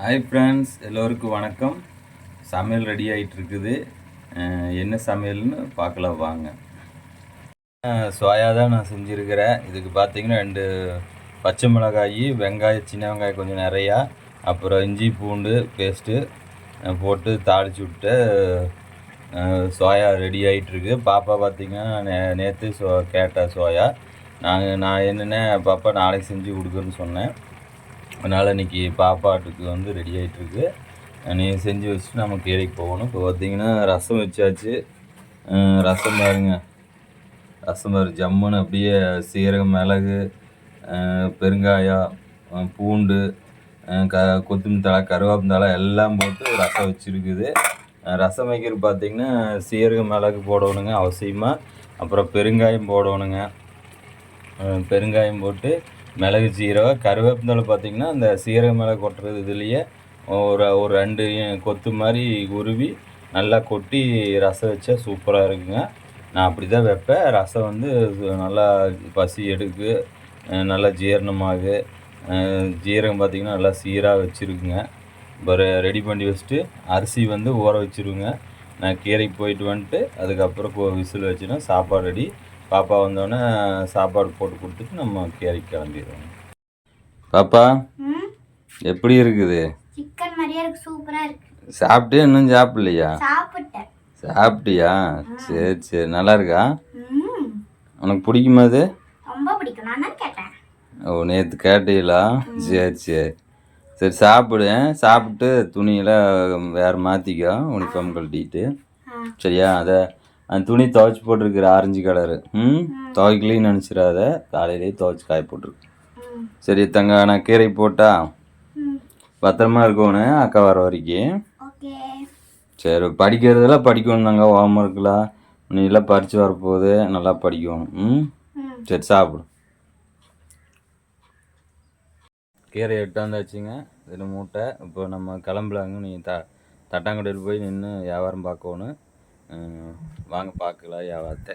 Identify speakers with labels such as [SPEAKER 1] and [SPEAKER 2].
[SPEAKER 1] Hi friends எல்லோருக்கும் வணக்கம். சமையல் ரெடி ஆகிட்டு இருக்குது என்ன சமையல்னு பார்க்கலாம் வாங்க. சோயா தான் நான் செஞ்சுருக்கிறேன். இதுக்கு பார்த்தீங்கன்னா ரெண்டு பச்சை மிளகாய் வெங்காயம் சின்ன வெங்காயம் கொஞ்சம் நிறையா அப்புறம் இஞ்சி பூண்டு பேஸ்ட்டு போட்டு தாளிச்சு விட்டு சோயா ரெடி ஆகிட்டுருக்கு பாப்பா பார்த்தீங்கன்னா நே நேற்று சோ கேட்டா சோயா நாங்கள் நான் என்னென்ன பாப்பா நாளைக்கு செஞ்சு கொடுக்குறேன்னு சொன்னேன். அதனால் இன்னைக்கு பாப்பாட்டுக்கு வந்து ரெடி ஆகிட்டுருக்கு நீ செஞ்சு வச்சுட்டு நம்ம கேரிக்கு போகணும். இப்போ பார்த்தீங்கன்னா ரசம் வச்சாச்சு. ரசம் பாருங்க. ரசம் பாரு ஜம்முன்னு அப்படியே சீரகம் மிளகு பெருங்காயம் பூண்டு க கொத்தமல்லி தழை கருவேப்பிலை எல்லாம் போட்டு ரசம் வச்சுருக்குது. ரசம் வைக்கிறது பார்த்திங்கன்னா சீரகம் மிளகு போடணுங்க அவசியமாக அப்புறம் பெருங்காயம் போடணுங்க. பெருங்காயம் போட்டு மிளகு சீரகம் கருவேப்பிலை பார்த்தீங்கன்னா அந்த சீரக மிளகு கொட்டுறது இதுலேயே ஒரு ஒரு ரெண்டு கொத்து மாதிரி உருவி நல்லா கொட்டி ரசம் வச்சா சூப்பராக இருக்குங்க. நான் அப்படி தான் வைப்பேன். ரசம் வந்து நல்லா பசி எடுக்கு நல்லா ஜீரணமாகு. ஜீரகம் பார்த்திங்கன்னா நல்லா சீராக வச்சுருக்குங்க. இப்போ ரெடி பண்ணி வச்சுட்டு அரிசி வந்து ஊற வச்சுருங்க. நான் கீரைக்கு போயிட்டு வந்துட்டு அதுக்கப்புறம் விசில் வச்சுன்னா சாப்பாடு ரெடி. பாப்பா வந்தோடனே சாப்பாடு போட்டு கொடுத்துட்டு நம்ம கீரைக்கு கிளம்பிடுவோம் பாப்பா எப்படி இருக்குது?
[SPEAKER 2] சிக்கன் மாதிரியே இருக்கு சூப்பரா இருக்கு.
[SPEAKER 1] சாப்பிட்டு இன்னும் சாப்பிடலையா?
[SPEAKER 2] சாப்பிட்டேன்.
[SPEAKER 1] சாப்பிட்டியா? சரி சரி. நல்லா இருக்கா?
[SPEAKER 2] ம்.
[SPEAKER 1] உனக்கு பிடிக்குமா அது?
[SPEAKER 2] ரொம்ப பிடிக்கும். நான் தான் கேட்டேன்.
[SPEAKER 1] ஓ நேற்று கேட்டீங்களா? சரி சரி. சரி சாப்பிடு. சாப்பிட்டு துணியில் வேறு மாற்றிக்கோ யூனிஃபார்ம் கழட்டிட்டு. சரியா? அதை அந்த துணி துவைச்சி போட்டிருக்கிற ஆரஞ்சு கலரு ம்? துவைக்கலையும் நினச்சிடாத. காலையிலேயே துவைச்சி காய போட்டிருக்கு. சரி தங்க நான் கீரை போட்டா? பத்திரமா இருக்கணும் அக்கா வர வரைக்கும். சரி படிக்கிறதெல்லாம் படிக்கணும் தாங்க. ஹோம் ஒர்க்கெலாம் நீ எல்லாம் படித்து வரப்போகுது. நல்லா படிக்கணும். ம்? சரி சாப்பிடு. கீரை எட்டாந்தாச்சுங்க இதில் மூட்டை. இப்போ நம்ம கிளம்பலாங்க. நீ த தட்டாங்கடையில் போய் நின்று வியாபாரம் பார்க்கணும். வாங்க பார்க்கலாம் யாவாத்தை